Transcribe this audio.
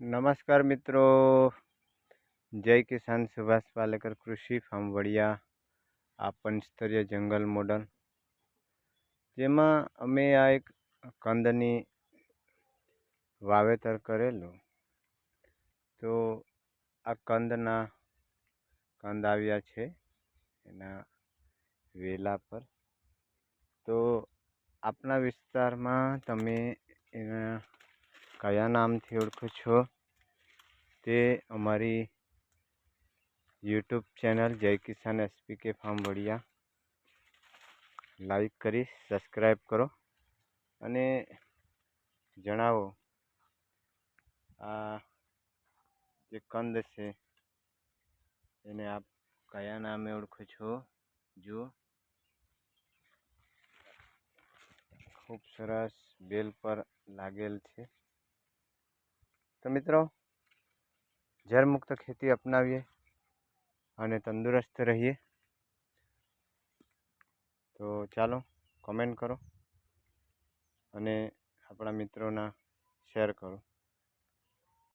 નમસ્કાર મિત્રો જય કિસાન સુભાષ પાલેકર કૃષિ ફાર્મ વડિયા આ પંચસ્તરીય જંગલ મોડલ જેમાં અમે આ એક કંદની વાવેતર કરેલું તો આ કંદના કંદ આવ્યા છે એના વેલા પર તો આપણા વિસ્તારમાં તમે એના કયા નામથી ઓળખો છો? તે અમારી YouTube channel Jai Kisan SPK farm Vadiya. Like કરી, સબસ્ક્રાઈબ કરો અને જણાવો, આ જે કંદ છે, એને આપ કયા નામે ઓળખો છો? જુઓ. ખૂબ સરસ બેલ પર લાગેલ છે. તો મિત્રો, ઝેરમુક્ત ખેતી અપનાવીએ અને તંદુરસ્ત રહીએ. તો ચાલો કમેન્ટ કરો અને આપણા મિત્રોના શેર કરો.